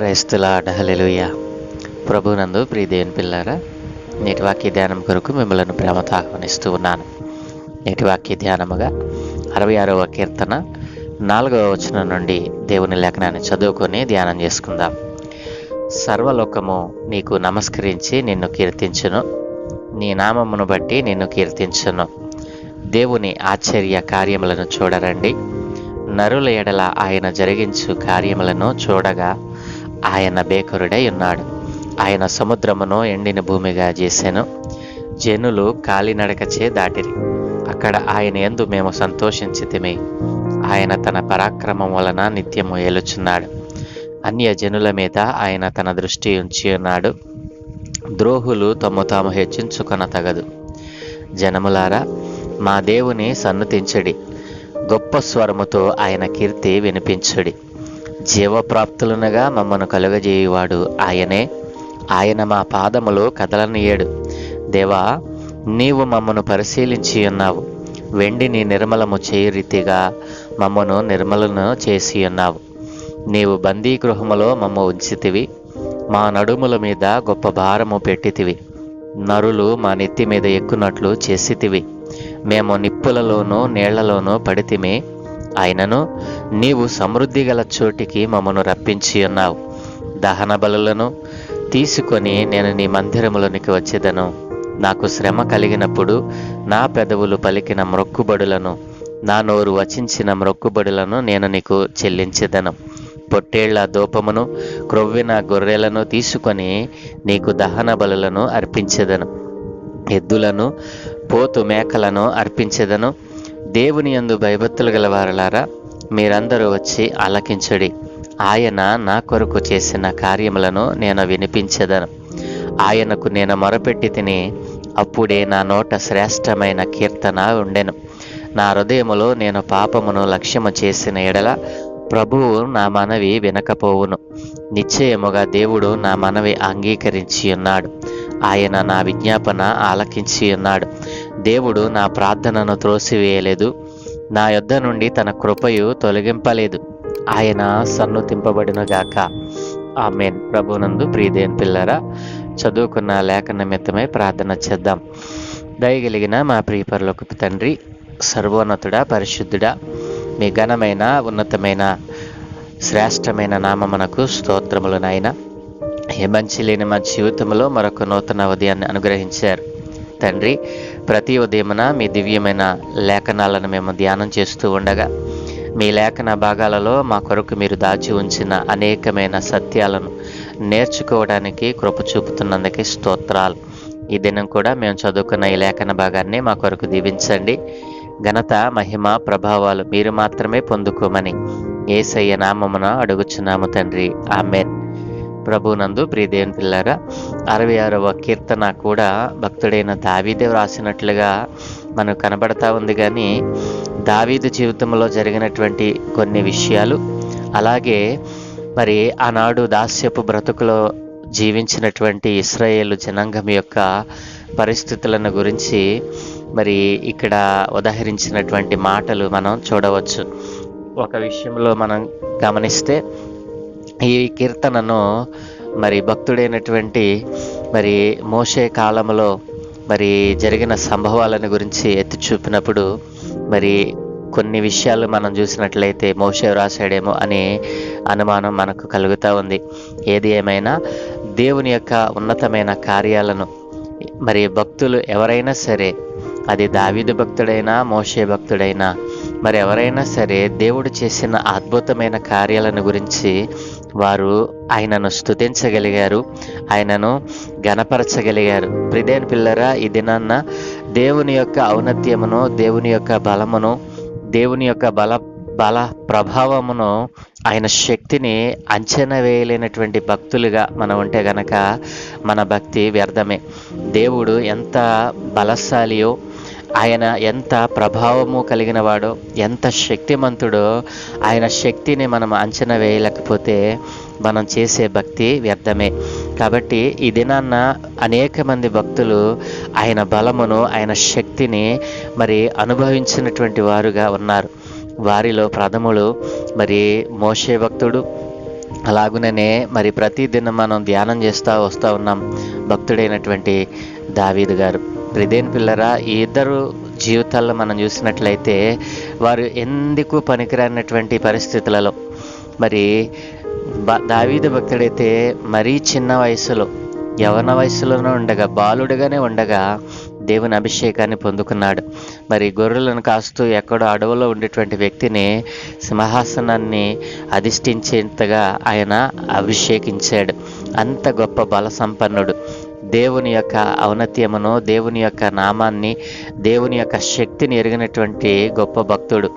క్రైస్తుల డహలెలుయ ప్రభునందు ప్రియదేవుని పిల్లారా నేటి వాక్య ధ్యానం కొరకు మిమ్మల్ని ప్రేమతో ఆహ్వానిస్తూ ఉన్నాను. నేటి వాక్య ధ్యానముగా అరవై ఆరవ కీర్తన నాలుగవ వచనం నుండి దేవుని లేఖనాన్ని చదువుకొని ధ్యానం చేసుకుందాం. సర్వలోకము నీకు నమస్కరించి నిన్ను కీర్తించును. నీ నామమును బట్టి నిన్ను కీర్తించును. దేవుని ఆశ్చర్య కార్యములను చూడరండి. నరుల ఎడల ఆయన జరిగించు కార్యములను చూడగా ఆయన బేకరుడై ఉన్నాడు. ఆయన సముద్రమును ఎండిన భూమిగా చేశాను జనులు కాలినడకచే దాటిరి. అక్కడ ఆయన ఎందు మేము సంతోషించితిమి. ఆయన తన పరాక్రమం వలన నిత్యము ఏలుచున్నాడు. అన్య జనుల మీద ఆయన తన దృష్టి ఉంచి ఉన్నాడు. ద్రోహులు తమ్ము తాము హెచ్చించుకొన తగదు. జనములారా మా దేవుని సన్నతించడి. గొప్ప స్వరముతో ఆయన కీర్తి వినిపించుడి. జీవప్రాప్తులనగా మమ్మను కలుగజేయువాడు ఆయనే. ఆయన మా పాదములు కదలనీయడు. దేవా నీవు మమ్మను పరిశీలించి ఉన్నావు. వెండిని నిర్మలము చేయు రీతిగా మమ్మను నిర్మలను చేసి ఉన్నావు. నీవు బందీ గృహములో మమ్మ ఉంచితివి. మా నడుముల మీద గొప్ప భారము పెట్టితివి. నరులు మా నెత్తి మీద ఎక్కునట్లు చేసితివి. మేము నిప్పులలోనూ నీళ్ళలోనూ పడితిమే. ఆయనను నీవు సమృద్ధి గల చోటికి మమ్మను రప్పించి ఉన్నావు. దహన బలులను తీసుకొని నేను నీ మందిరములోనికి వచ్చేదను. నాకు శ్రమ కలిగినప్పుడు నా పెదవులు పలికిన మ్రొక్కుబడులను నా నోరు వచించిన మ్రొక్కుబడులను నేను నీకు చెల్లించేదను. పొట్టేళ్ళ దూపమును క్రొవ్విన గొర్రెలను తీసుకొని నీకు దహన బలులను అర్పించెదను. ఎద్దులను పోతు మేకలను అర్పించెదను. దేవుని యందు భయభక్తులు గల వారలారా మీరందరూ వచ్చి ఆలకించుడి. ఆయన నా కొరకు చేసిన కార్యములను నేను వినిపించదను. ఆయనకు నేను మొరపెట్టి తిని అప్పుడే నా నోట శ్రేష్టమైన కీర్తన ఉండెను. నా హృదయములో నేను పాపమును లక్ష్యము చేసిన ఎడల ప్రభువు నా మనవి వినకపోవును. నిశ్చయముగా దేవుడు నా మనవి అంగీకరించి ఉన్నాడు ఆయన నా విజ్ఞాపన ఆలకించి ఉన్నాడు దేవుడు నా ప్రార్థనను త్రోసివేయలేదు. నా యొద్ద నుండి తన కృపయు తొలగింపలేదు. ఆయన సన్నుతింపబడినగాక ఆమెన్. ప్రభునందు ప్రీదేన్ పిల్లరా చదువుకున్న లేఖ నిమిత్తమై ప్రార్థన చేద్దాం. దయగలిగిన మా ప్రియపరులకు తండ్రి సర్వోన్నతుడా పరిశుద్ధుడా మీ ఘనమైన ఉన్నతమైన శ్రేష్టమైన నామమునకు స్తోత్రములు నాయన. ఏ మంచి లేని మా జీవితంలో మరొక నూతన ఉదయాన్ని అనుగ్రహించారు. తండ్రి ప్రతి ఉదయమున మీ దివ్యమైన లేఖనాలను మేము ధ్యానం చేస్తూ ఉండగా మీ లేఖన భాగాలలో మా కొరకు మీరు దాచి ఉంచిన అనేకమైన సత్యాలను నేర్చుకోవడానికి కృప చూపుతున్నందుకే స్తోత్రాలు. ఈ దినం కూడా మేము చదువుకున్న ఈ లేఖన భాగాన్ని మా కొరకు దీవించండి. ఘనత మహిమ ప్రభావాలు మీరు మాత్రమే పొందుకోమని ఏసయ్య నామమున అడుగుచున్నాము తండ్రి. ఆమెన్. ప్రభునందు ప్రియదేవుని పిల్లారా అరవై ఆరవ కీర్తన కూడా భక్తుడైన దావీదే వ్రాసినట్లుగా మనకు కనబడతా ఉంది. కానీ దావీదు జీవితంలో జరిగినటువంటి కొన్ని విషయాలు అలాగే మరి ఆనాడు దాస్యపు బ్రతుకులో జీవించినటువంటి ఇస్రాయేలు జనాంగం యొక్క పరిస్థితులను గురించి మరి ఇక్కడ ఉదహరించినటువంటి మాటలు మనం చూడవచ్చు. ఒక విషయంలో మనం గమనిస్తే ఈ కీర్తనను మరి భక్తుడైనటువంటి మరి మోషే కాలంలో మరి జరిగిన సంభవాలను గురించి ఎత్తి చూపినప్పుడు మరి కొన్ని విషయాలు మనం చూసినట్లయితే మోషే వ్రాసాడేమో అనే అనుమానం మనకు కలుగుతూ ఉంది. ఏది ఏమైనా దేవుని యొక్క ఉన్నతమైన కార్యాలను మరి భక్తులు ఎవరైనా సరే అది దావిదు భక్తుడైనా మోషే భక్తుడైనా మరి ఎవరైనా సరే దేవుడు చేసిన అద్భుతమైన కార్యాలను గురించి వారు ఆయనను స్తుతించగలిగారు ఆయనను గణపరచగలిగారు. ప్రిదేన్ పిల్లరా ఈ దినాన్న దేవుని యొక్క ఔన్నత్యమును దేవుని యొక్క బలమును దేవుని యొక్క బల బల ప్రభావమును ఆయన శక్తిని అంచనా వేయలేనటువంటి భక్తులుగా మనం ఉంటే గనక మన భక్తి వ్యర్థమే. దేవుడు ఎంత బలశాలియో ఆయన ఎంత ప్రభావము కలిగిన వాడో ఎంత శక్తిమంతుడో ఆయన శక్తిని మనం అంచనా వేయలేకపోతే మనం చేసే భక్తి వ్యర్థమే. కాబట్టి ఈ దినాన్న అనేక మంది భక్తులు ఆయన బలమును ఆయన శక్తిని మరి అనుభవించినటువంటి వారుగా ఉన్నారు. వారిలో ప్రథములు మరి మోషే భక్తుడు. అలాగుననే మరి ప్రతిదినం మనం ధ్యానం చేస్తూ వస్తూ ఉన్నాం భక్తుడైనటువంటి దావీదు గారు. ప్రిదేన్ పిల్లరా ఈ ఇద్దరు జీవితాల్లో మనం చూసినట్లయితే వారు ఎందుకు పనికిరానటువంటి పరిస్థితులలో? మరి బ- దావీదు భక్తుడైతే మరీ చిన్న వయసులో యవన వయసులోనే ఉండగా బాలుడుగానే ఉండగా దేవుని అభిషేకాన్ని పొందుకున్నాడు. మరి గొర్రెలను కాస్తూ ఎక్కడో అడవిలో ఉండేటువంటి వ్యక్తిని సింహాసనాన్ని అధిష్ఠించేంతగా ఆయన అభిషేకించాడు. అంత గొప్ప బల సంపన్నుడు దేవుని యొక్క ఔన్నత్యమును దేవుని యొక్క నామాన్ని దేవుని యొక్క శక్తిని ఎరిగినటువంటి గొప్ప భక్తుడు.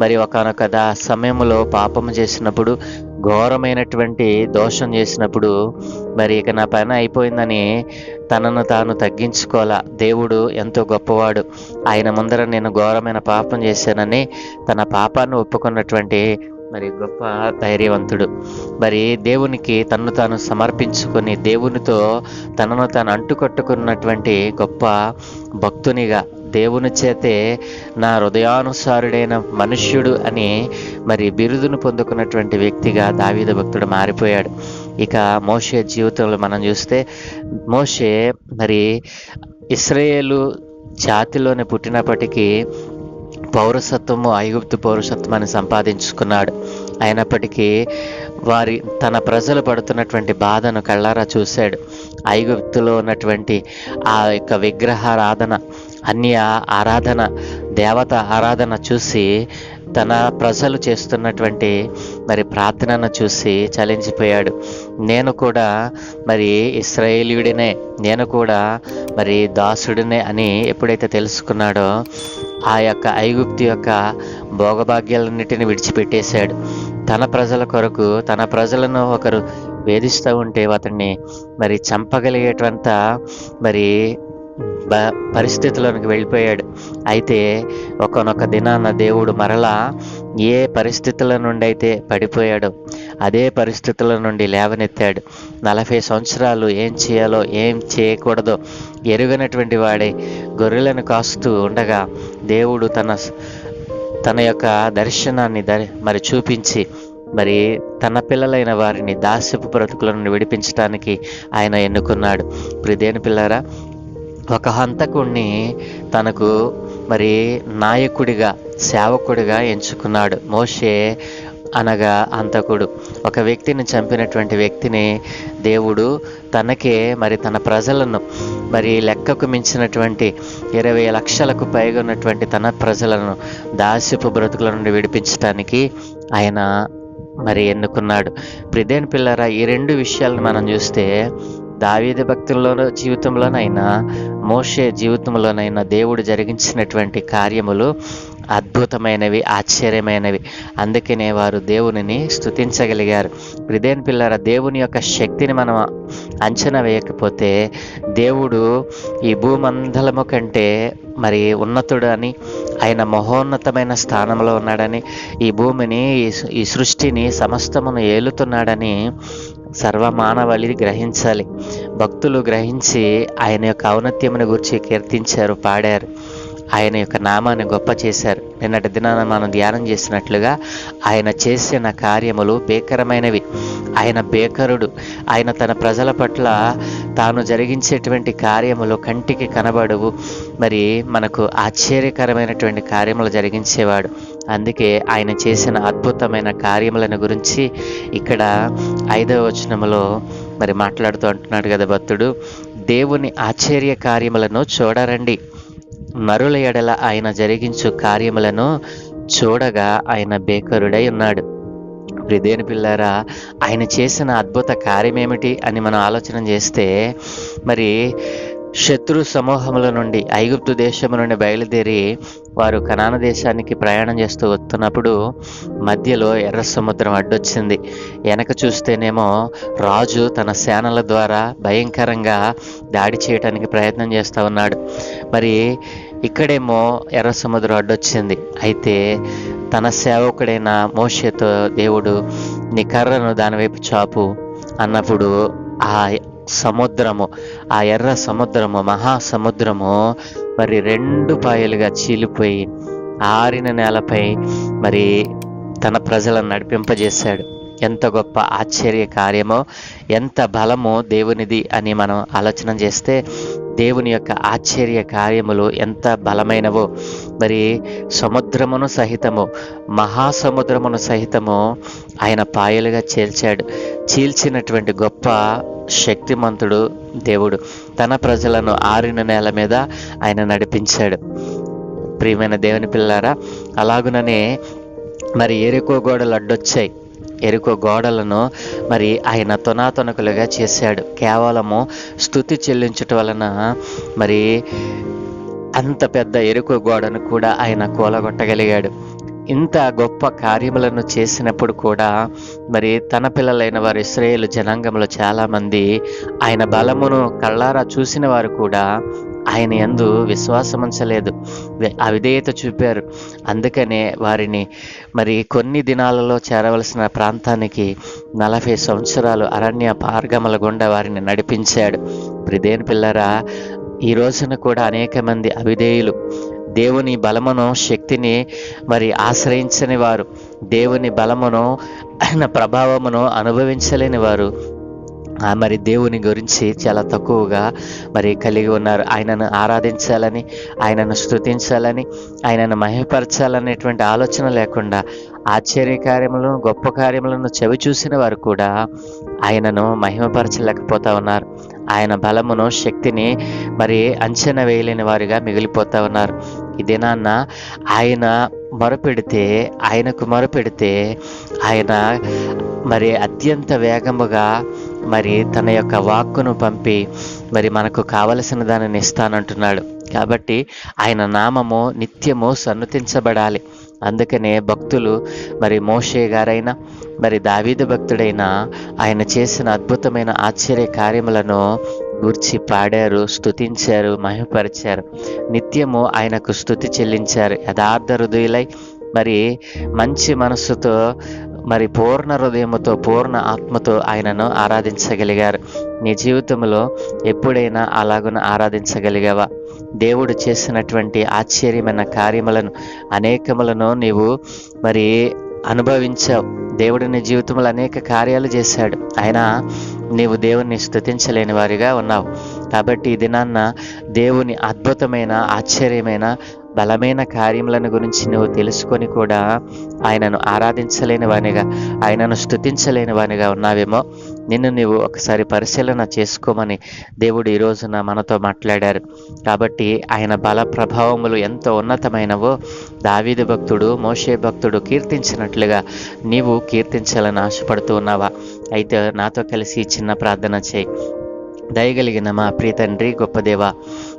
మరి ఒకనొక దా సమయంలో పాపం చేసినప్పుడు ఘోరమైనటువంటి దోషం చేసినప్పుడు మరి ఇక నా పని అయిపోయిందని తనను తాను తగ్గించుకోవాలా? దేవుడు ఎంతో గొప్పవాడు. ఆయన ముందర నేను ఘోరమైన పాపం చేశానని తన పాపాన్ని ఒప్పుకున్నటువంటి మరి గొప్ప ధైర్యవంతుడు. మరి దేవునికి తన్ను తాను సమర్పించుకొని దేవునితో తనను తాను అంటుకట్టుకున్నటువంటి గొప్ప భక్తునిగా దేవుని చేతే నా హృదయానుసారుడైన మనుష్యుడు అని మరి బిరుదును పొందుకున్నటువంటి వ్యక్తిగా దావీద భక్తుడు మారిపోయాడు. ఇక మోషే జీవితంలో మనం చూస్తే మోషే మరి ఇస్రాయేలు జాతిలోనే పుట్టినప్పటికీ పౌరసత్వము ఐగుప్తు పౌరసత్వాన్ని సంపాదించుకున్నాడు. అయినప్పటికీ వారి తన ప్రజలు పడుతున్నటువంటి బాధను కళ్ళారా చూశాడు. ఐగుప్తులో ఉన్నటువంటి ఆ యొక్క విగ్రహారాధన అన్య ఆరాధన దేవత ఆరాధన చూసి తన ప్రజలు చేస్తున్నటువంటి మరి ప్రార్థనను చూసి చలించిపోయాడు. నేను కూడా మరి ఇస్రాయేలీయుడినే నేను కూడా మరి దాసుడినే అని ఎప్పుడైతే తెలుసుకున్నాడో ఆ యొక్క ఐగుప్తు యొక్క భోగభాగ్యాలన్నిటిని విడిచిపెట్టేశాడు. తన ప్రజల కొరకు తన ప్రజలను ఒకరు వేధిస్తూ ఉంటే అతన్ని మరి చంపగలిగేటంత మరి బ పరిస్థితుల్లోనికి వెళ్ళిపోయాడు. అయితే ఒకనొక దినాన దేవుడు మరలా ఏ పరిస్థితుల నుండి అయితే పడిపోయాడో అదే పరిస్థితుల నుండి లేవనెత్తాడు. నలభై సంవత్సరాలు ఏం చేయాలో ఏం చేయకూడదో ఎరుగనటువంటి వాడే గొర్రెలను కాస్తూ ఉండగా దేవుడు తన తన యొక్క దర్శనాన్ని ద మరి చూపించి మరి తన పిల్లలైన వారిని దాస్యపు బ్రతుకుల నుండి విడిపించడానికి ఆయన ఎన్నుకున్నాడు. ప్రిదేని పిల్లరా ఒక హంతకుణ్ణి తనకు మరి నాయకుడిగా సేవకుడిగా ఎంచుకున్నాడు. మోషే అనగా అంతకుడు. ఒక వ్యక్తిని చంపినటువంటి వ్యక్తిని దేవుడు తనకే మరి తన ప్రజలను మరి లెక్కకు మించినటువంటి ఇరవై లక్షలకు పైగా ఉన్నటువంటి తన ప్రజలను దాస్యపు బ్రతుకుల నుండి విడిపించడానికి ఆయన మరి ఎన్నుకున్నాడు. ప్రిదేన్ పిల్లరా ఈ రెండు విషయాలను మనం చూస్తే దావీద భక్తుల్లోనూ జీవితంలోనైనా మోషే జీవితంలోనైనా దేవుడు జరిగించినటువంటి కార్యములు అద్భుతమైనవి ఆశ్చర్యమైనవి. అందుకనే వారు దేవునిని స్తుతించగలిగారు. హృదయం పిల్లర దేవుని యొక్క శక్తిని మనం అంచనా వేయకపోతే దేవుడు ఈ భూమండలము కంటే మరి ఉన్నతుడు అని ఆయన మహోన్నతమైన స్థానంలో ఉన్నాడని ఈ భూమిని ఈ- ఈ సృష్టిని సమస్తమును ఏలుతున్నాడని సర్వమానవాళి గ్రహించాలి. భక్తులు గ్రహించి ఆయన యొక్క ఔన్నత్యమును గురించి కీర్తించారు పాడారు. ఆయన యొక్క నామాన్ని గొప్ప చేశారు. నిన్నటి దినాన మనం ధ్యానం చేసినట్లుగా ఆయన చేసిన కార్యములు భీకరమైనవి. ఆయన బేకరుడు ఆయన తన ప్రజల పట్ల తాను జరిగించేటువంటి కార్యములు కంటికి కనబడవు. మరి మనకు ఆశ్చర్యకరమైనటువంటి కార్యములు జరిగించేవాడు. అందుకే ఆయన చేసిన అద్భుతమైన కార్యములను గురించి ఇక్కడ ఐదవ వచనములో మరి మాట్లాడుతూ అంటున్నాడు కదా భక్తుడు. దేవుని ఆశ్చర్య కార్యములను చూడరండి. మరుల ఎడల ఆయన జరిగించు కార్యములను చూడగా ఆయన బేకరుడై ఉన్నాడు. ప్రిదేని పిల్లారా ఆయన చేసిన అద్భుత కార్యం ఏమిటి అని మనం ఆలోచన చేస్తే మరి శత్రు సమూహముల నుండి ఐగుప్తు దేశము నుండి బయలుదేరి వారు కనాన దేశానికి ప్రయాణం చేస్తూ వస్తున్నప్పుడు మధ్యలో ఎర్ర సముద్రం అడ్డొచ్చింది. వెనక చూస్తేనేమో రాజు తన సేనల ద్వారా భయంకరంగా దాడి చేయడానికి ప్రయత్నం చేస్తూ ఉన్నాడు. మరి ఇక్కడేమో ఎర్ర సముద్రం అడ్డొచ్చింది. అయితే తన సేవకుడైన మోషేతో దేవుడు నీ కర్రను దానివైపు చాపు అన్నప్పుడు ఆ సముద్రము ఆ ఎర్ర సముద్రము మహాసముద్రము మరి రెండు పాయలుగా చీలిపోయి ఆరిన నేలపై మరి తన ప్రజలను నడిపింపజేశాడు. ఎంత గొప్ప ఆశ్చర్య కార్యమో ఎంత బలమో దేవునిది అని మనం ఆలోచన చేస్తే దేవుని యొక్క ఆశ్చర్య కార్యములు ఎంత బలమైనవో మరి సముద్రమును సహితము మహాసముద్రమును సహితము ఆయన పాయలుగా చీల్చాడు. చీల్చినటువంటి గొప్ప శక్తిమంతుడు దేవుడు. తన ప్రజలను ఆరిన నేల మీద ఆయన నడిపించాడు. ప్రియమైన దేవుని పిల్లారా అలాగుననే మరి ఎరుకో గోడలు అడ్డొచ్చాయి. ఎరుకో గోడలను మరి ఆయన తొనాతొనకులుగా చేశాడు. కేవలము స్థుతి చెల్లించటం వలన మరి అంత పెద్ద ఎరుకు గోడను కూడా ఆయన కూలగొట్టగలిగాడు. ఇంత గొప్ప కార్యములను చేసినప్పుడు కూడా మరి తన పిల్లలైన వారు ఇస్రాయేల్ జనాంగంలో చాలామంది ఆయన బలమును కళ్ళారా చూసిన వారు కూడా ఆయన ఎందు విశ్వాసం ఉంచలేదు. అవిధేయత చూపారు. అందుకనే వారిని మరి కొన్ని దినాలలో చేరవలసిన ప్రాంతానికి నలభై సంవత్సరాలు అరణ్య మార్గముల గుండా వారిని నడిపించాడు. ప్రిదేని పిల్లరా ఈ రోజున కూడా అనేక మంది అవిధేయులు దేవుని బలమును శక్తిని మరి ఆశ్రయించని వారు. దేవుని బలమును ఆయన ప్రభావమును అనుభవించలేని వారు. మరి దేవుని గురించి చాలా తక్కువగా మరి కలిగి ఉన్నారు. ఆయనను ఆరాధించాలని ఆయనను స్థుతించాలని ఆయనను మహిమపరచాలనేటువంటి ఆలోచన లేకుండా ఆశ్చర్య కార్యములను గొప్ప కార్యములను చెవి చూసిన వారు కూడా ఆయనను మహిమపరచలేకపోతా ఉన్నారు. ఆయన బలమును శక్తిని మరి అంచనా వేయలేని వారిగా మిగిలిపోతా ఉన్నారు. ఈ దినాన్న ఆయన మొరపెడితే ఆయనకు మొరపెడితే ఆయన మరి అత్యంత వేగముగా మరి తన యొక్క వాక్కును పంపి మరి మనకు కావలసిన దానిని ఇస్తానంటున్నాడు. కాబట్టి ఆయన నామము నిత్యము సన్నతించబడాలి. అందుకనే భక్తులు మరి మోషే గారైనా మరి దావీదు భక్తుడైన ఆయన చేసిన అద్భుతమైన ఆశ్చర్య కార్యములను గూర్చి పాడారు స్తుతించారు మహిమపరిచారు. నిత్యము ఆయనకు స్థుతి చెల్లించారు. యథార్థ హృదయులై మరి మంచి మనస్సుతో మరి పూర్ణ హృదయముతో పూర్ణ ఆత్మతో ఆయనను ఆరాధించగలిగారు. నీ జీవితంలో ఎప్పుడైనా అలాగున ఆరాధించగలిగావా? దేవుడు చేసినటువంటి ఆశ్చర్యమైన కార్యములను అనేకములను నీవు మరి అనుభవించావు. దేవుడు నీ జీవితంలో అనేక కార్యాలు చేశాడు. ఆయన నీవు దేవుణ్ణి స్థుతించలేని వారిగా ఉన్నావు. కాబట్టి ఈ దినాన్న దేవుని అద్భుతమైన ఆశ్చర్యమైన బలమైన కార్యములను గురించి నువ్వు తెలుసుకొని కూడా ఆయనను ఆరాధించలేని వానిగా ఆయనను స్థుతించలేని వానిగా ఉన్నావేమో. నిన్ను నీవు ఒకసారి పరిశీలన చేసుకోమని దేవుడు ఈ రోజున మనతో మాట్లాడారు. కాబట్టి ఆయన బల ప్రభావములు ఎంతో ఉన్నతమైనవో దావీదు భక్తుడు మోషే భక్తుడు కీర్తించినట్లుగా నీవు కీర్తించాలని ఆశపడుతూ ఉన్నావా? అయితే నాతో కలిసి చిన్న ప్రార్థన చేయి. దయగలిగిన మా ప్రియ తండ్రి గొప్ప దేవ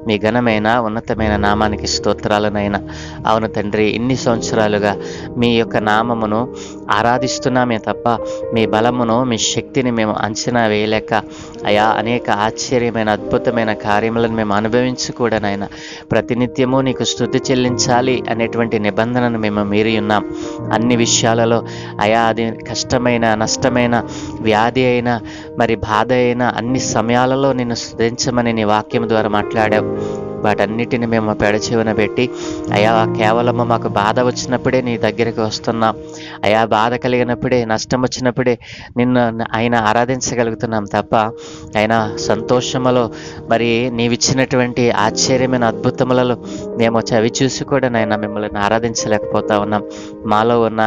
మీ ఘనమైన ఉన్నతమైన నామానికి స్తోత్రాలనైనా అవును తండ్రి ఇన్ని సంవత్సరాలుగా మీ యొక్క నామమును ఆరాధిస్తున్నామే తప్ప మీ బలమును మీ శక్తిని మేము అంచనా వేయలేక అయా అనేక ఆశ్చర్యమైన అద్భుతమైన కార్యములను మేము అనుభవించి కూడా నాయన. ప్రతినిత్యము నీకు స్థుతి చెల్లించాలి అనేటువంటి నిబంధనను మేము మీరి ఉన్నాం. అన్ని విషయాలలో అయా అది కష్టమైన నష్టమైన వ్యాధి అయినా మరి బాధ అయినా అన్ని సమయాలలో నిన్ను స్థుతించమని నీ వాక్యం ద్వారా మాట్లాడావు. వాటన్నిటిని మేము పెడచెవిన పెట్టి అయా కేవలము మాకు బాధ వచ్చినప్పుడే నీ దగ్గరికి వస్తున్నాం. అయా బాధ కలిగినప్పుడే నష్టం వచ్చినప్పుడే నిన్ను ఆయన ఆరాధించగలుగుతున్నాం తప్ప ఆయన సంతోషములో మరి నీవిచ్చినటువంటి ఆశ్చర్యమైన అద్భుతములలో మేము చవి చూసి కూడా నాయన మిమ్మల్ని ఆరాధించలేకపోతా ఉన్నాం. మాలో ఉన్న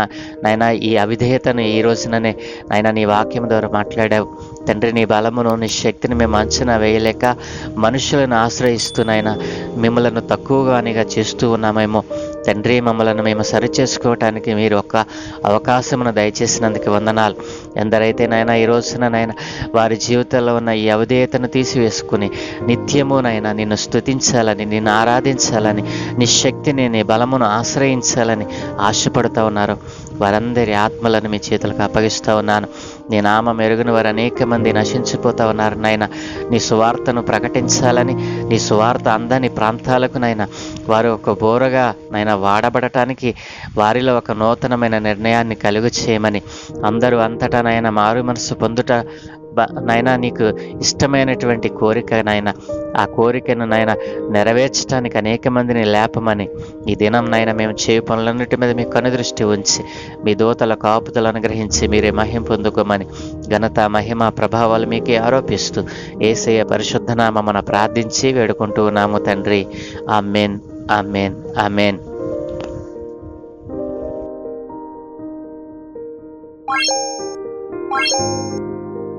నాయన ఈ అవిధేయతను ఈ రోజుననే నాయన నీ వాక్యం ద్వారా మాట్లాడావు. తండ్రి నీ బలమును నీ శక్తిని మేము అంచనా వేయలేక మనుషులను ఆశ్రయిస్తూ నాయన మిమ్మల్ని తక్కువగానిగా చేస్తూ ఉన్నామేమో. తండ్రి మమ్మల్ని మేము సరి చేసుకోవటానికి మీరు ఒక అవకాశమును దయచేసినందుకు వందనాలు. ఎందరైతే నాయన ఈ రోజున నాయన వారి జీవితంలో ఉన్న ఈ అవధేయతను తీసివేసుకుని నిత్యము నాయన నిన్ను స్థుతించాలని నిన్ను ఆరాధించాలని నీ శక్తిని నీ బలమును ఆశ్రయించాలని ఆశపడుతూ ఉన్నారు. వారందరి ఆత్మలను మీ చేతులకు అప్పగిస్తూ ఉన్నాను. నీ నామ మెరుగున వారు అనేక మంది నశించిపోతా ఉన్నారు నాయన. నీ సువార్తను ప్రకటించాలని నీ సువార్త అందని ప్రాంతాలకు నాయన వారు ఒక బోరగా నాయన వాడబడటానికి వారిలో ఒక నూతనమైన నిర్ణయాన్ని కలుగు చేయమని అందరూ అంతటా నాయన మారు మనసు పొందుట నాయనా నీకు ఇష్టమైనటువంటి కోరిక నాయన ఆ కోరికను నాయన నెరవేర్చడానికి అనేక మందిని లేపమని ఈ దినం నాయన మేము చేయు పనులన్నిటి మీద మీ కనుదృష్టి ఉంచి మీ దూతల కాపుదలు అనుగ్రహించి మీరే మహిం పొందుకోమని ఘనత మహిమ ప్రభావాలు మీకే ఆరోపిస్తూ ఏసయ్య పరిశుద్ధనామమున ప్రార్థించి వేడుకుంటూ ఉన్నాము తండ్రి amen amen amen